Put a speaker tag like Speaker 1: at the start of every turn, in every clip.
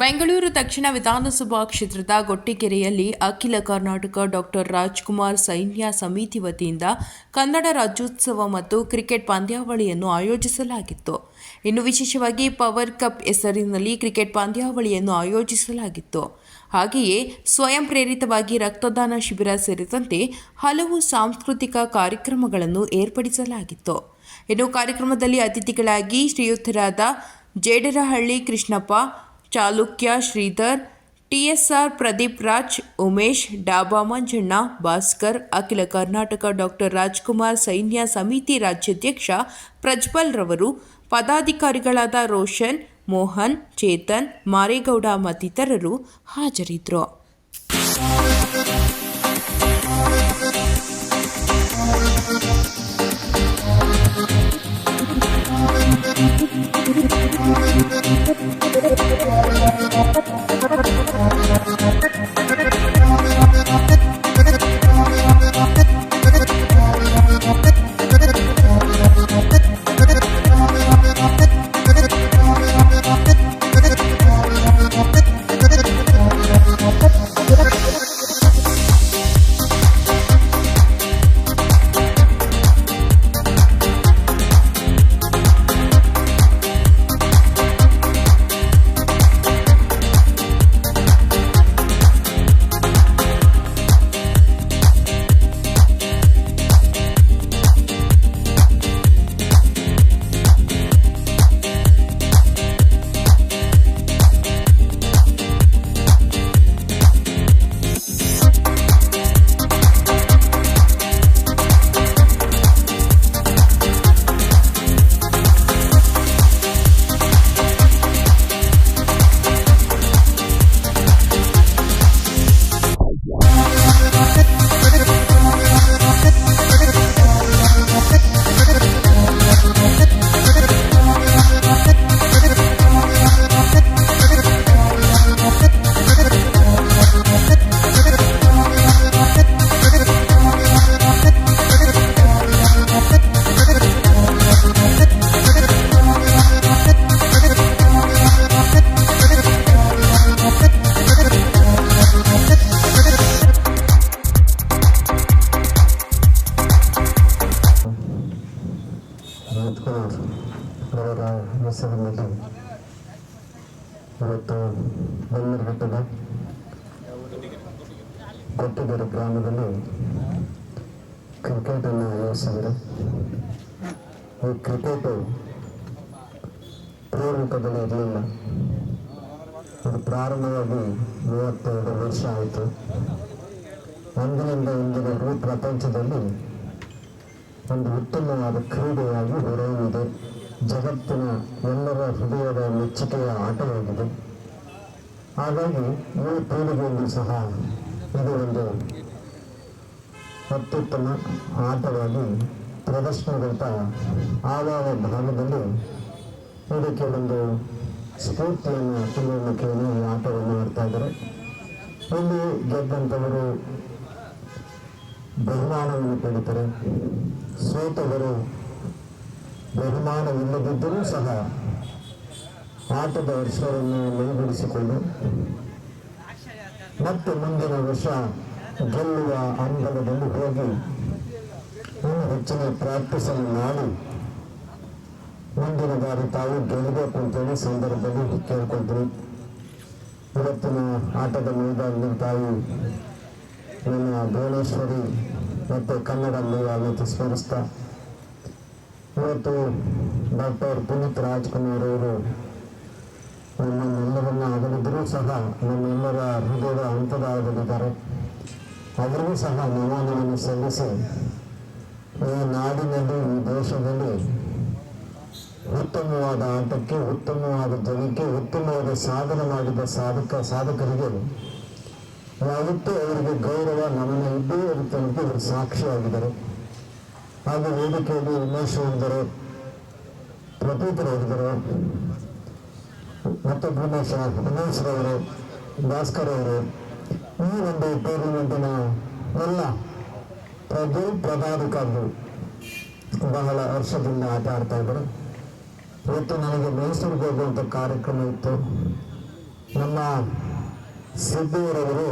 Speaker 1: ಬೆಂಗಳೂರು ದಕ್ಷಿಣ ವಿಧಾನಸಭಾ ಕ್ಷೇತ್ರದ ಗೊಟ್ಟಿಕೆರೆಯಲ್ಲಿ ಅಖಿಲ ಕರ್ನಾಟಕ ಡಾಕ್ಟರ್ ರಾಜ್ಕುಮಾರ್ ಸೈನ್ಯ ಸಮಿತಿ ವತಿಯಿಂದ ಕನ್ನಡ ರಾಜ್ಯೋತ್ಸವ ಮತ್ತು ಕ್ರಿಕೆಟ್ ಪಂದ್ಯಾವಳಿಯನ್ನು ಆಯೋಜಿಸಲಾಗಿತ್ತು. ಇನ್ನು ವಿಶೇಷವಾಗಿ ಪವರ್ ಕಪ್ ಹೆಸರಿನಲ್ಲಿ ಕ್ರಿಕೆಟ್ ಪಂದ್ಯಾವಳಿಯನ್ನು ಆಯೋಜಿಸಲಾಗಿತ್ತು. ಹಾಗೆಯೇ ಸ್ವಯಂ ಪ್ರೇರಿತವಾಗಿ ರಕ್ತದಾನ ಶಿಬಿರ ಸೇರಿದಂತೆ ಹಲವು ಸಾಂಸ್ಕೃತಿಕ ಕಾರ್ಯಕ್ರಮಗಳನ್ನು ಏರ್ಪಡಿಸಲಾಗಿತ್ತು. ಇನ್ನು ಕಾರ್ಯಕ್ರಮದಲ್ಲಿ ಅತಿಥಿಗಳಾಗಿ ಶ್ರೀಯುತರಾದ Jedarahalli Krishnappa Chalukya Shridhar, T S R Pradeep Raj, Umesh, Dhaba Manjanna, Bhaskar, Akhila Karnataka doctor Rajkumar ಸೈನ್ಯ ಸಮಿತಿ ರಾಜ್ಯಾಧ್ಯಕ್ಷ ಪ್ರಜ್ವಲ್ ರವರು, ಪದಾಧಿಕಾರಿಗಳಾದ ರೋಷನ್, ಮೋಹನ್, ಚೇತನ್, ಮಾರೇಗೌಡ ಮತ್ತಿತರರು ಹಾಜರಿದ್ದರು
Speaker 2: ಹೆಸರಿನಲ್ಲಿ ಇವತ್ತು ಬನ್ನರ್ಘಟ್ಟದ ಕೊಟ್ಟಿಗೆರೆ ಗ್ರಾಮದಲ್ಲಿ ಕ್ರಿಕೆಟನ್ನು ಆಯೋಜಿಸಿದರು ಈ ಕ್ರಿಕೆಟು ಪ್ರೇಮಿಕದಲ್ಲಿ ಇರಲಿಲ್ಲ ಇದು ಪ್ರಾರಂಭವಾಗಿ ಮೂವತ್ತೆರಡು ವರ್ಷ ಆಯಿತು ಅಂದಿನಿಂದ ಇಂದಿನವರೆಗೂ ಪ್ರಪಂಚದಲ್ಲಿ ಒಂದು ಉತ್ತಮವಾದ ಕ್ರೀಡೆಯಾಗಿ ಹೊರಹೊಮ್ಮಿದೆ. ಜಗತ್ತಿನ ಎಲ್ಲರ ಹೃದಯದ ಮೆಚ್ಚುಗೆಯ ಆಟವಾಗಿದೆ. ಹಾಗಾಗಿ ಈ ಪೀಳಿಗೆಯಲ್ಲಿ ಸಹ ಇದು ಒಂದು ಅತ್ಯುತ್ತಮ ಆಟವಾಗಿ ಪ್ರದರ್ಶನಗೊಳ್ತಾ ಆವಾವ ಭಾಗದಲ್ಲಿ ಇದಕ್ಕೆ ಒಂದು ಸ್ಫೂರ್ತಿಯನ್ನು ತುಂಬಲಿಕ್ಕೆ ಈ ಆಟವನ್ನು ಆಡ್ತಾ ಇದ್ದಾರೆ. ಇಲ್ಲಿ ಗೆದ್ದಂಥವರು ಬಹುಮಾನವನ್ನು ಪಡೀತಾರೆ ಸೋತವರು ಬಹುಮಾನವಿಲ್ಲದಿದ್ದರೂ ಸಹ ಆಟದ ವರ್ಷವನ್ನು ಮೈಗೂಡಿಸಿಕೊಂಡು ಮತ್ತೆ ಮುಂದಿನ ವರ್ಷ ಗೆಲ್ಲುವ ಹಂಬಲದಲ್ಲಿ ಹೋಗಿ ಇನ್ನು ಹೆಚ್ಚಿನ ಪ್ರಾಕ್ಟೀಸನ್ನು ಮಾಡಿ ಮುಂದಿನ ಬಾರಿ ತಾವು ಗೆಲ್ಲಬೇಕು ಅಂತೇಳಿ ಸಂದರ್ಭದಲ್ಲಿ ಕೇಳ್ಕೊಳ್ತೀನಿ ಇವತ್ತಿನ ಆಟದ ಮೈದಾನದಲ್ಲಿ ತಾವು ನನ್ನ ಭುವನೇಶ್ವರಿ ಮತ್ತು ಕನ್ನಡ ಆಗುತ್ತೆ ಸ್ಮರಿಸ್ತಾ ಇವತ್ತು ಡಾಕ್ಟರ್ ಪುನೀತ್ ರಾಜ್ಕುಮಾರ್ ಅವರು ನಮ್ಮೆಲ್ಲರನ್ನ ಅಗಲಿದ್ರೂ ಸಹ ನಮ್ಮೆಲ್ಲರ ಹೃದಯದ ಆಗಲಿದ್ದಾರೆ ಅವರಿಗೂ ಸಹ ನಮನವನ್ನು ಸಲ್ಲಿಸಿ ಈ ನಾಡಿನಲ್ಲಿ, ಈ ದೇಶದಲ್ಲಿ ಉತ್ತಮವಾದ ಆಟಕ್ಕೆ, ಉತ್ತಮವಾದ ಜನಕ್ಕೆ ಉತ್ತಮವಾದ ಸಾಧನೆ ಮಾಡಿದ ಸಾಧಕ, ಸಾಧಕರಿಗೆ ಯಾವತ್ತೂ ಅವರಿಗೆ ಗೌರವ, ನಮನ ಇದ್ದೇ ಇರುತ್ತೆ ಅಂತ ಇವರು ಸಾಕ್ಷಿಯಾಗಿದ್ದಾರೆ. ಹಾಗೂ ವೇದಿಕೆಯಲ್ಲಿ ಉಮೇಶ್ ಪ್ರತೀತರಾಗಿದ್ದರು ಪ್ರತೀತರು ಇದ್ದರು ಮತ್ತು ಉಮೇಶ ಉಮೇಶ್ ಭಾಸ್ಕರ್ ಅವರು, ಈ ಒಂದು ಟೂರ್ನಮೆಂಟಿನ ಎಲ್ಲ ಪ್ರಭು ಪದಾಧಿಕಾರಿಗಳು ಬಹಳ ವರ್ಷದಿಂದ ಆಟ ಆಡ್ತಾ ಇದ್ದರು. ಇವತ್ತು ನನಗೆ ಮೈಸೂರಿಗೆ ಹೋಗುವಂಥ ಕಾರ್ಯಕ್ರಮ ಇತ್ತು. ನಮ್ಮ ಸಿದ್ದೂರವರು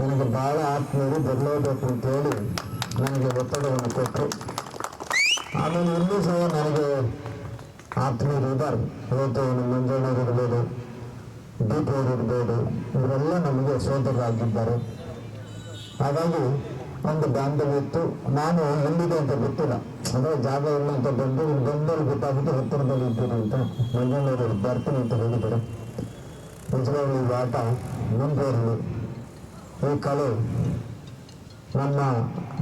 Speaker 2: ನನಗೆ ಭಾಳ ಆತ್ಮೀಯರು ಬದಲಾಗಬೇಕು ಅಂತೇಳಿ ನನಗೆ ಒತ್ತಡವನ್ನು ಕೊಟ್ಟರು ಆಮೇಲೆ ಇನ್ನೂ ಸಹ ನನಗೆ ಆತ್ಮೀಯರು ಇದ್ದಾರೆ ಇವತ್ತು ನಮ್ಮ ಮಂಜಣ್ಣವ್ರು ಇರ್ಬೋದು ದೀಪವ್ರು ಇರ್ಬೋದು ಇವರೆಲ್ಲ ನಮಗೆ ಸೋದರರಾಗಿದ್ದಾರೆ ಹಾಗಾಗಿ ಒಂದು ಬಾಂಧವ್ಯ ಇತ್ತು. ನಾನು ಎಲ್ಲಿದೆ ಅಂತ ಗೊತ್ತಿಲ್ಲ. ಅಂದರೆ ಜಾಗ ಇಲ್ಲ ಅಂತ ಬಂದು ಬಂದವರು ಗೊತ್ತಾಗುತ್ತೆ ಹತ್ತಿರದಲ್ಲಿ ಇದ್ದೀರಿ ಅಂತ ಮಂಜಣ್ಣವರು ಬರ್ತೀನಿ ಅಂತ ಹೇಳಿದ್ದಾರೆ. ನಿಜವಾಗ್ಲೂ ಈ ಆಟ ಮುಂದುವರಲಿ ಈ ಕಲೆ ನಮ್ಮ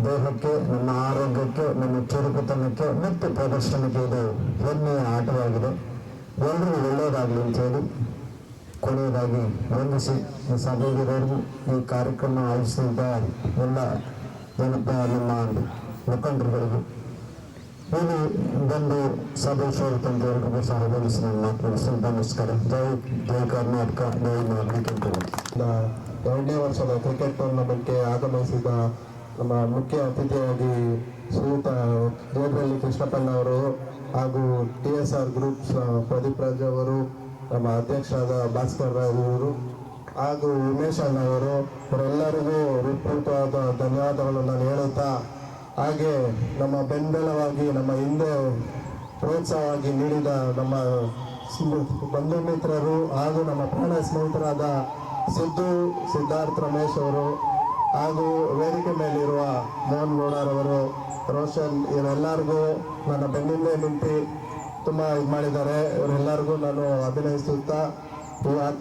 Speaker 2: ದೇಹಕ್ಕೆ, ನಮ್ಮ ಆರೋಗ್ಯಕ್ಕೆ, ನಮ್ಮ ಚುರುಕುತನಕ್ಕೆ ಮತ್ತು ಪ್ರದರ್ಶನಕ್ಕೆ ಇದು ಹೆಮ್ಮೆಯ ಆಟವಾಗಿದೆ. ಎಲ್ಲರೂ ಒಳ್ಳೆಯದಾಗಲಿ ಅಂತೇಳಿ ಕೊನೆಯದಾಗಿ ವಂದಿಸಿ ಈ ಈ ಕಾರ್ಯಕ್ರಮ ಆಯೋಜಿಸಿದ ಎಲ್ಲ ಜನಪ್ರಿಯ, ನಮ್ಮ ಮುಖಂಡರುಗಳಿಗೂ ಇಲ್ಲಿ ಬಂದು ಸಭೆ ಸೇರಿದಂತೆಲ್ಲರಿಗೂ ಸಹ ವಂದಿಸಿ ನಾನು ನಮಸ್ಕಾರ ಜೈ ಜೈ ಕರ್ನಾಟಕ ಜೈ ನಾಗರಿಕ
Speaker 3: ಎರಡನೇ ವರ್ಷದ ಕ್ರಿಕೆಟ್ ಟೂರ್ನಮೆಂಟ್ಗೆ ಆಗಮಿಸಿದ ನಮ್ಮ ಮುಖ್ಯ ಅತಿಥಿಯಾಗಿ ಶ್ರೀಯುತ ದೇವರಲ್ಲಿ ಕೃಷ್ಣಪ್ಪಣ್ಣ ಅವರು ಹಾಗೂ T S R groups Pradeep Raj ಅವರು, ನಮ್ಮ ಅಧ್ಯಕ್ಷರಾದ ಭಾಸ್ಕರ್ ರಾವ್ ಅವರು ಹಾಗೂ ಉಮೇಶ್ ಅಣ್ಣ ಅವರು ಅವರೆಲ್ಲರಿಗೂ ಹೃತ್ಪೂರ್ವಕವಾದ ಧನ್ಯವಾದಗಳನ್ನು ನಾನು ಹೇಳುತ್ತಾ ಹಾಗೆ ನಮ್ಮ ಬೆಂಬಲವಾಗಿ, ನಮ್ಮ ಹಿಂದೆ ಪ್ರೋತ್ಸಾಹವಾಗಿ ನೀಡಿದ ನಮ್ಮ ಬಂಧು ಮಿತ್ರರು ಹಾಗೂ ನಮ್ಮ ಪ್ರಾಣ ಸ್ನೇಹಿತರಾದ ಸಿದ್ದು ಸಿದ್ಧಾರ್ಥ ರಮೇಶ್ ಅವರು ಹಾಗೂ ವೇದಿಕೆ ಮೇಲಿರುವ ಮೋಹನ್ ಗೌಡರವರು ರೋಷನ್ ಇವರೆಲ್ಲರಿಗೂ ನನ್ನ ಬೆನ್ನಿಂದೆ ನಿಂತು ತುಂಬ ಇದು ಮಾಡಿದ್ದಾರೆ. ಇವರೆಲ್ಲರಿಗೂ ನಾನು ಅಭಿನಯಿಸುತ್ತಾ ಈ ಆಟ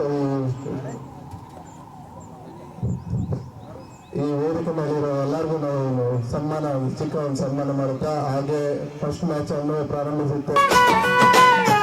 Speaker 3: ಈ- ಈ ವೇದಿಕೆ ಮೇಲಿರೋ ಎಲ್ಲರಿಗೂ ನಾವು ಸನ್ಮಾನ ಚಿಕ್ಕ ಒಂದು ಸನ್ಮಾನ ಮಾಡುತ್ತಾ, ಹಾಗೆ ಫಸ್ಟ್ ಮ್ಯಾಚ್ ಅನ್ನು ಪ್ರಾರಂಭಿಸುತ್ತೇವೆ.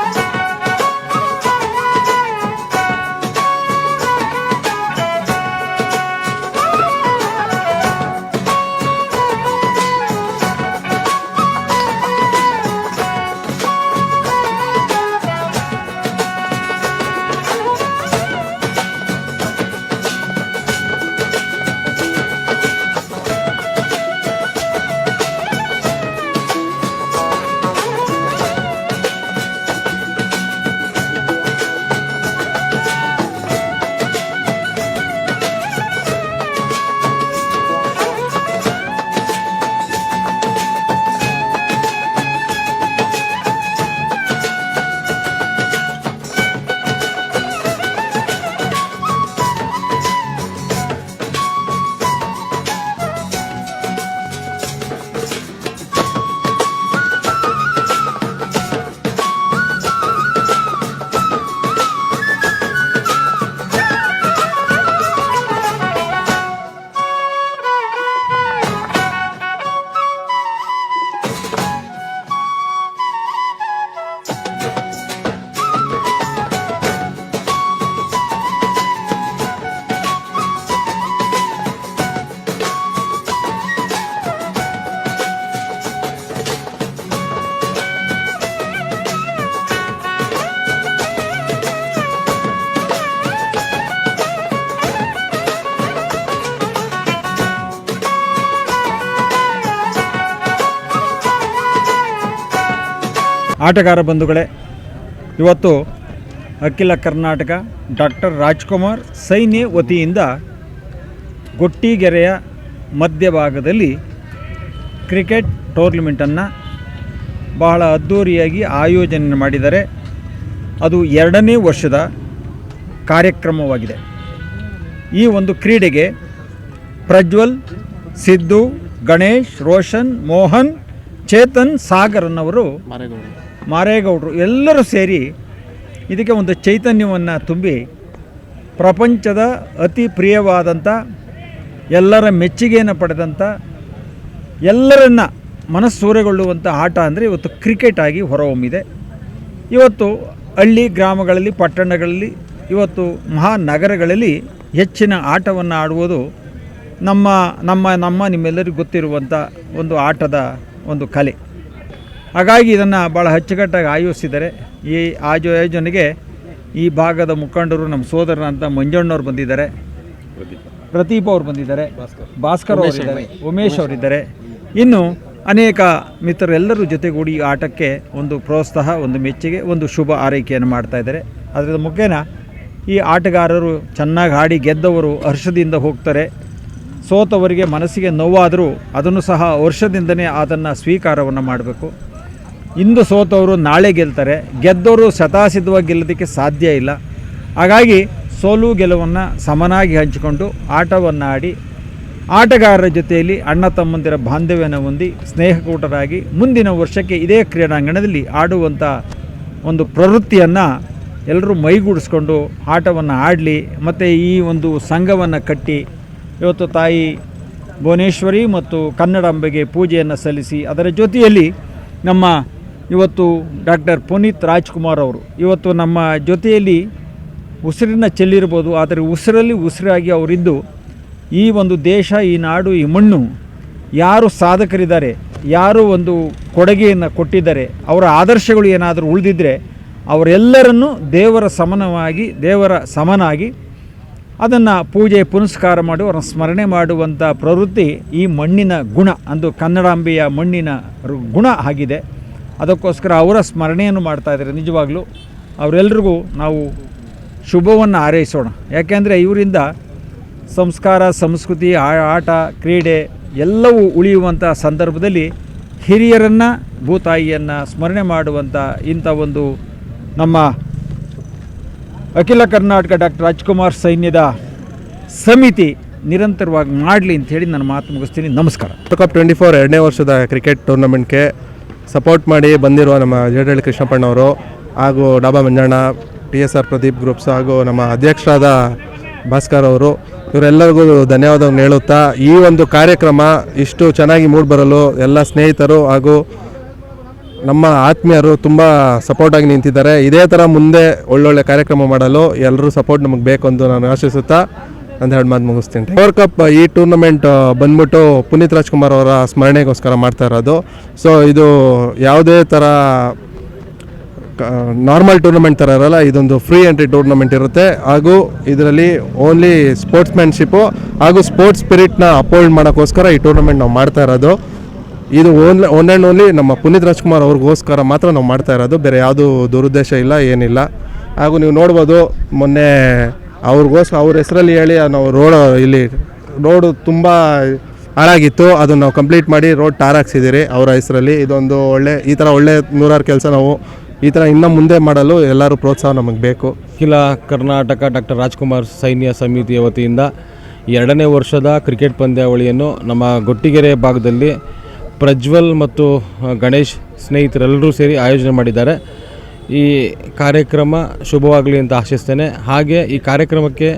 Speaker 4: ಆಟಗಾರ ಬಂಧುಗಳೇ, ಇವತ್ತು ಅಖಿಲ ಕರ್ನಾಟಕ ಡಾಕ್ಟರ್ ರಾಜ್ಕುಮಾರ್ ಸೈನ್ಯ ವತಿಯಿಂದ ಗೊಟ್ಟಿಗೆರೆಯ ಮಧ್ಯಭಾಗದಲ್ಲಿ ಕ್ರಿಕೆಟ್ ಟೂರ್ನಮೆಂಟನ್ನು ಬಹಳ ಅದ್ಧೂರಿಯಾಗಿ ಆಯೋಜನೆ ಮಾಡಿದರೆ ಅದು ಎರಡನೇ ವರ್ಷದ ಕಾರ್ಯಕ್ರಮವಾಗಿದೆ. ಈ ಒಂದು ಕ್ರೀಡೆಗೆ ಪ್ರಜ್ವಲ್, ಸಿದ್ದು, ಗಣೇಶ್, ರೋಷನ್, ಮೋಹನ್, ಚೇತನ್, ಸಾಗರನ್ ಅವರು ಮಾರೇಗೌಡರು ಎಲ್ಲರೂ ಸೇರಿ ಇದಕ್ಕೆ ಒಂದು ಚೈತನ್ಯವನ್ನು ತುಂಬಿ ಪ್ರಪಂಚದ ಅತಿ ಪ್ರಿಯವಾದಂಥ, ಎಲ್ಲರ ಮೆಚ್ಚುಗೆಯನ್ನು ಪಡೆದಂಥ, ಎಲ್ಲರನ್ನ ಮನಸ್ಸೂರೆಗೊಳ್ಳುವಂಥ ಆಟ ಅಂದರೆ ಇವತ್ತು ಕ್ರಿಕೆಟ್ ಆಗಿ ಹೊರಹೊಮ್ಮಿದೆ. ಇವತ್ತು ಹಳ್ಳಿ ಗ್ರಾಮಗಳಲ್ಲಿ, ಪಟ್ಟಣಗಳಲ್ಲಿ, ಇವತ್ತು ಮಹಾನಗರಗಳಲ್ಲಿ ಹೆಚ್ಚಿನ ಆಟವನ್ನು ಆಡುವುದು ನಮ್ಮ ನಮ್ಮ ನಮ್ಮ ನಿಮ್ಮೆಲ್ಲರಿಗೂ ಗೊತ್ತಿರುವಂಥ ಒಂದು ಆಟದ ಒಂದು ಕಲೆ. ಹಾಗಾಗಿ ಇದನ್ನು ಭಾಳ ಅಚ್ಚುಕಟ್ಟಾಗಿ ಆಯೋಜಿಸಿದ್ದಾರೆ. ಈ ಆಯೋಜನೆಗೆ ಈ ಭಾಗದ ಮುಖಂಡರು ನಮ್ಮ ಸೋದರರಂತ ಮಂಜಣ್ಣವ್ರು ಬಂದಿದ್ದಾರೆ. ಪ್ರದೀಪ್ ಅವರು ಬಂದಿದ್ದಾರೆ. ಭಾಸ್ಕರ್ ಅವರಿದ್ದಾರೆ ಉಮೇಶ್ ಅವರಿದ್ದಾರೆ ಇನ್ನು ಅನೇಕ ಮಿತ್ರರೆಲ್ಲರೂ ಜೊತೆಗೂಡಿ ಈ ಆಟಕ್ಕೆ ಒಂದು ಪ್ರೋತ್ಸಾಹ, ಒಂದು ಮೆಚ್ಚುಗೆ, ಒಂದು ಶುಭ ಆರೈಕೆಯನ್ನು ಮಾಡ್ತಾ ಇದ್ದಾರೆ. ಅದರ ಮುಖೇನ ಈ ಆಟಗಾರರು ಚೆನ್ನಾಗಿ ಆಡಿ ಗೆದ್ದವರು ಹರ್ಷದಿಂದ ಹೋಗ್ತಾರೆ. ಸೋತವರಿಗೆ ಮನಸ್ಸಿಗೆ ನೋವಾದರೂ ಅದನ್ನು ಸಹ ವರ್ಷದಿಂದನೇ ಅದನ್ನು ಸ್ವೀಕಾರವನ್ನು ಮಾಡಬೇಕು. ಇಂದು ಸೋತವರು ನಾಳೆ ಗೆಲ್ತಾರೆ. ಗೆದ್ದವರು ಶತಾಸಿದ್ಧವಾಗಿ ಗೆಲ್ಲೋದಕ್ಕೆ ಸಾಧ್ಯ ಇಲ್ಲ. ಹಾಗಾಗಿ ಸೋಲು ಗೆಲುವನ್ನು ಸಮನಾಗಿ ಹಂಚಿಕೊಂಡು ಆಟವನ್ನು ಆಡಿ ಆಟಗಾರರ ಜೊತೆಯಲ್ಲಿ ಅಣ್ಣ ತಮ್ಮಂದಿರ ಬಾಂಧವ್ಯನ ಹೊಂದಿ ಸ್ನೇಹಕೂಟರಾಗಿ ಮುಂದಿನ ವರ್ಷಕ್ಕೆ ಇದೇ ಕ್ರೀಡಾಂಗಣದಲ್ಲಿ ಆಡುವಂಥ ಒಂದು ಪ್ರವೃತ್ತಿಯನ್ನು ಎಲ್ಲರೂ ಮೈಗೂಡಿಸ್ಕೊಂಡು ಆಟವನ್ನು ಆಡಲಿ, ಮತ್ತು ಈ ಒಂದು ಸಂಘವನ್ನು ಕಟ್ಟಿ ಇವತ್ತು ತಾಯಿ ಭುವನೇಶ್ವರಿ ಮತ್ತು ಕನ್ನಡಾಂಬೆಗೆ ಪೂಜೆಯನ್ನು ಸಲ್ಲಿಸಿ ಅದರ ಜೊತೆಯಲ್ಲಿ ನಮ್ಮ ಇವತ್ತು ಡಾಕ್ಟರ್ ಪುನೀತ್ ರಾಜ್ಕುಮಾರ್ ಅವರು, ಇವತ್ತು ನಮ್ಮ ಜೊತೆಯಲ್ಲಿ ಉಸಿರಿನ ಚೆಲ್ಲಿರ್ಬೋದು, ಆದರೆ ಉಸಿರಲ್ಲಿ ಉಸಿರಾಗಿ ಅವರಿದ್ದು ಈ ಒಂದು ದೇಶ, ಈ ನಾಡು, ಈ ಮಣ್ಣು ಯಾರು ಸಾಧಕರಿದ್ದಾರೆ, ಯಾರು ಒಂದು ಕೊಡುಗೆಯನ್ನು ಕೊಟ್ಟಿದ್ದಾರೆ, ಅವರ ಆದರ್ಶಗಳು ಏನಾದರೂ ಉಳಿದಿದ್ದರೆ ಅವರೆಲ್ಲರನ್ನೂ ದೇವರ ಸಮನವಾಗಿ, ದೇವರ ಸಮನಾಗಿ ಅದನ್ನು ಪೂಜೆ, ಪುನಸ್ಕಾರ ಮಾಡಿ ಅವರನ್ನು ಸ್ಮರಣೆ ಮಾಡುವಂಥ ಪ್ರವೃತ್ತಿ ಈ ಮಣ್ಣಿನ ಗುಣ, ಅಂದು ಕನ್ನಡಾಂಬೆಯ ಮಣ್ಣಿನ ಗುಣ ಆಗಿದೆ. ಅದಕ್ಕೋಸ್ಕರ ಅವರ ಸ್ಮರಣೆಯನ್ನು ಮಾಡ್ತಾ ಇದ್ದಾರೆ. ನಿಜವಾಗ್ಲೂ ಅವರೆಲ್ರಿಗೂ ನಾವು ಶುಭವನ್ನು ಹಾರೈಸೋಣ. ಯಾಕೆಂದರೆ ಇವರಿಂದ ಸಂಸ್ಕಾರ, ಸಂಸ್ಕೃತಿ ಆಟ, ಕ್ರೀಡೆ ಎಲ್ಲವೂ ಉಳಿಯುವಂಥ ಸಂದರ್ಭದಲ್ಲಿ ಹಿರಿಯರನ್ನು, ಭೂತಾಯಿಯನ್ನು ಸ್ಮರಣೆ ಮಾಡುವಂಥ ಇಂಥ ಒಂದು ನಮ್ಮ ಅಖಿಲ ಕರ್ನಾಟಕ ಡಾಕ್ಟರ್ ರಾಜ್ಕುಮಾರ್ ಸೈನ್ಯದ ಸಮಿತಿ ನಿರಂತರವಾಗಿ ಮಾಡಲಿ ಅಂತ ಹೇಳಿ ನನ್ನ ಮಾತು ಮುಗಿಸ್ತೀನಿ. ನಮಸ್ಕಾರ.
Speaker 3: ಕಪ್ ಟ್ವೆಂಟಿ ಫೋರ್ ಎರಡನೇ ವರ್ಷದ ಕ್ರಿಕೆಟ್ ಟೂರ್ನಮೆಂಟ್ಗೆ ಸಪೋರ್ಟ್ ಮಾಡಿ ಬಂದಿರುವ ನಮ್ಮ ಜೇಡಳ್ಳಿ ಕೃಷ್ಣಪ್ಪಣ್ಣವರು ಹಾಗೂ Dhaba Manjanna, T S R Pradeep groups ಹಾಗೂ ನಮ್ಮ ಅಧ್ಯಕ್ಷರಾದ ಭಾಸ್ಕರ್ ಅವರು, ಇವರೆಲ್ಲರಿಗೂ ಧನ್ಯವಾದವನ್ನು ಹೇಳುತ್ತಾ, ಈ ಒಂದು ಕಾರ್ಯಕ್ರಮ ಇಷ್ಟು ಚೆನ್ನಾಗಿ ಮೂಡಿಬರಲು ಎಲ್ಲ ಸ್ನೇಹಿತರು ಹಾಗೂ ನಮ್ಮ ಆತ್ಮೀಯರು ತುಂಬ ಸಪೋರ್ಟಾಗಿ ನಿಂತಿದ್ದಾರೆ. ಇದೇ ಥರ ಮುಂದೆ ಒಳ್ಳೊಳ್ಳೆ ಕಾರ್ಯಕ್ರಮ ಮಾಡಲು ಎಲ್ಲರೂ ಸಪೋರ್ಟ್ ನಮಗೆ ಬೇಕು ನಾನು ಆಶಿಸುತ್ತಾ ಎರಡು ಮಾತು ಮುಗಿಸ್ತೀನಿ. ಪವರ್ ಕಪ್ ಈ ಟೂರ್ನಮೆಂಟ್ ಬಂದ್ಬಿಟ್ಟು ಪುನೀತ್ ರಾಜ್ಕುಮಾರ್ ಅವರ ಸ್ಮರಣೆಗೋಸ್ಕರ ಮಾಡ್ತಾ ಇರೋದು. ಸೊ ಇದು ಯಾವುದೇ ಥರ ನಾರ್ಮಲ್ ಟೂರ್ನಮೆಂಟ್ ಥರ ಇರಲ್ಲ, ಇದೊಂದು ಫ್ರೀ ಎಂಟ್ರಿ ಟೂರ್ನಮೆಂಟ್ ಇರುತ್ತೆ. ಹಾಗೂ ಇದರಲ್ಲಿ ಓನ್ಲಿ ಸ್ಪೋರ್ಟ್ಸ್ಮ್ಯಾನ್ಶಿಪ್ಪು ಹಾಗೂ ಸ್ಪೋರ್ಟ್ಸ್ ಸ್ಪಿರಿಟ್ನ ಅಪೋಲ್ಡ್ ಮಾಡೋಕ್ಕೋಸ್ಕರ ಈ ಟೂರ್ನಮೆಂಟ್ ನಾವು ಮಾಡ್ತಾ ಇರೋದು. ಇದು ಓನ್ ಒನ್ ಆ್ಯಂಡ್ ಓನ್ಲಿ ನಮ್ಮ ಪುನೀತ್ ರಾಜ್ಕುಮಾರ್ ಅವ್ರಿಗೋಸ್ಕರ ಮಾತ್ರ ನಾವು ಮಾಡ್ತಾ ಇರೋದು. ಬೇರೆ ಯಾವುದು ದುರುದ್ದೇಶ ಇಲ್ಲ, ಏನಿಲ್ಲ. ಹಾಗೂ ನೀವು ನೋಡ್ಬೋದು, ಮೊನ್ನೆ ಅವ್ರಿಗೋಸ್ಕರ ಅವ್ರ ಹೆಸರಲ್ಲಿ ಹೇಳಿ ನಾವು ರೋಡ್ ಇಲ್ಲಿ ರೋಡು ತುಂಬ ಹಾಳಾಗಿತ್ತು. ಅದನ್ನು ನಾವು ಕಂಪ್ಲೀಟ್ ಮಾಡಿ ರೋಡ್ ಟಾರ್ ಹಾಕ್ಸಿದ್ದೀರಿ ಅವರ ಹೆಸರಲ್ಲಿ. ಇದೊಂದು ಒಳ್ಳೆ, ಈ ಥರ ಒಳ್ಳೆ ನೂರಾರು ಕೆಲಸ ನಾವು ಈ ಥರ ಇನ್ನೂ ಮುಂದೆ ಮಾಡಲು ಎಲ್ಲರೂ ಪ್ರೋತ್ಸಾಹ ನಮಗೆ ಬೇಕು.
Speaker 5: ಅಖಿಲ ಕರ್ನಾಟಕ ಡಾಕ್ಟರ್ ರಾಜ್ಕುಮಾರ್ ಸೈನ್ಯ ಸಮಿತಿಯ ವತಿಯಿಂದ ಎರಡನೇ ವರ್ಷದ ಕ್ರಿಕೆಟ್ ಪಂದ್ಯಾವಳಿಯನ್ನು ನಮ್ಮ ಗೊಟ್ಟಿಗೆರೆ ಭಾಗದಲ್ಲಿ ಪ್ರಜ್ವಲ್ ಮತ್ತು ಗಣೇಶ್ ಸ್ನೇಹಿತರೆಲ್ಲರೂ ಸೇರಿ ಆಯೋಜನೆ ಮಾಡಿದ್ದಾರೆ. ಈ ಕಾರ್ಯಕ್ರಮ ಶುಭವಾಗಲಿ ಅಂತ ಆಶಿಸ್ತೇನೆ. ಹಾಗೆ ಈ ಕಾರ್ಯಕ್ರಮಕ್ಕೆ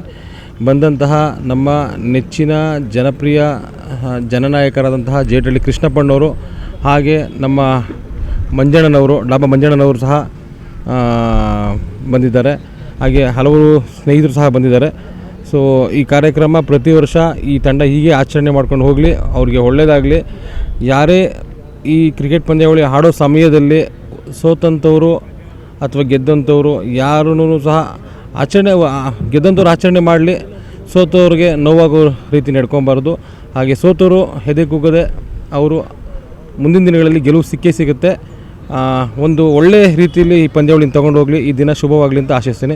Speaker 5: ಬಂದಂತಹ ನಮ್ಮ ನೆಚ್ಚಿನ ಜನಪ್ರಿಯ ಜನನಾಯಕರಾದಂತಹ ಜೇಟಳ್ಳಿ ಕೃಷ್ಣಪ್ಪಣ್ಣವರು ಹಾಗೆ ನಮ್ಮ ಮಂಜಣ್ಣನವರು, ಡಾಬಾ ಮಂಜಣ್ಣನವರು ಸಹ ಬಂದಿದ್ದಾರೆ. ಹಾಗೆ ಹಲವರು ಸ್ನೇಹಿತರು ಸಹ ಬಂದಿದ್ದಾರೆ. ಸೊ ಈ ಕಾರ್ಯಕ್ರಮ ಪ್ರತಿ ವರ್ಷ ಈ ತಂಡ ಹೀಗೆ ಆಚರಣೆ ಮಾಡ್ಕೊಂಡು ಹೋಗಲಿ, ಅವ್ರಿಗೆ ಒಳ್ಳೆಯದಾಗಲಿ ಯಾರೇ ಈ ಕ್ರಿಕೆಟ್ ಪಂದ್ಯಾವಳಿ ಆಡೋ ಸಮಯದಲ್ಲಿ ಸೋತಂಥವರು ಅಥವಾ ಗೆದ್ದಂಥವರು ಯಾರೂ ಸಹ ಆಚರಣೆ ಗೆದ್ದಂಥವ್ರು ಆಚರಣೆ ಮಾಡಲಿ. ಸೋತವ್ರಿಗೆ ನೋವಾಗೋ ರೀತಿ ನಡ್ಕೊಬಾರ್ದು. ಹಾಗೆ ಸೋತವರು ಹೆದೆ ಕುಗ್ಗದೆ ಅವರು ಮುಂದಿನ ದಿನಗಳಲ್ಲಿ ಗೆಲುವು ಸಿಕ್ಕೇ ಸಿಗುತ್ತೆ. ಒಂದು ಒಳ್ಳೆಯ ರೀತಿಯಲ್ಲಿ ಈ ಪಂದ್ಯಾವಳಿನ ತೊಗೊಂಡೋಗಲಿ. ಈ ದಿನ ಶುಭವಾಗಲಿ ಅಂತ ಆಶಿಸ್ತೀನಿ.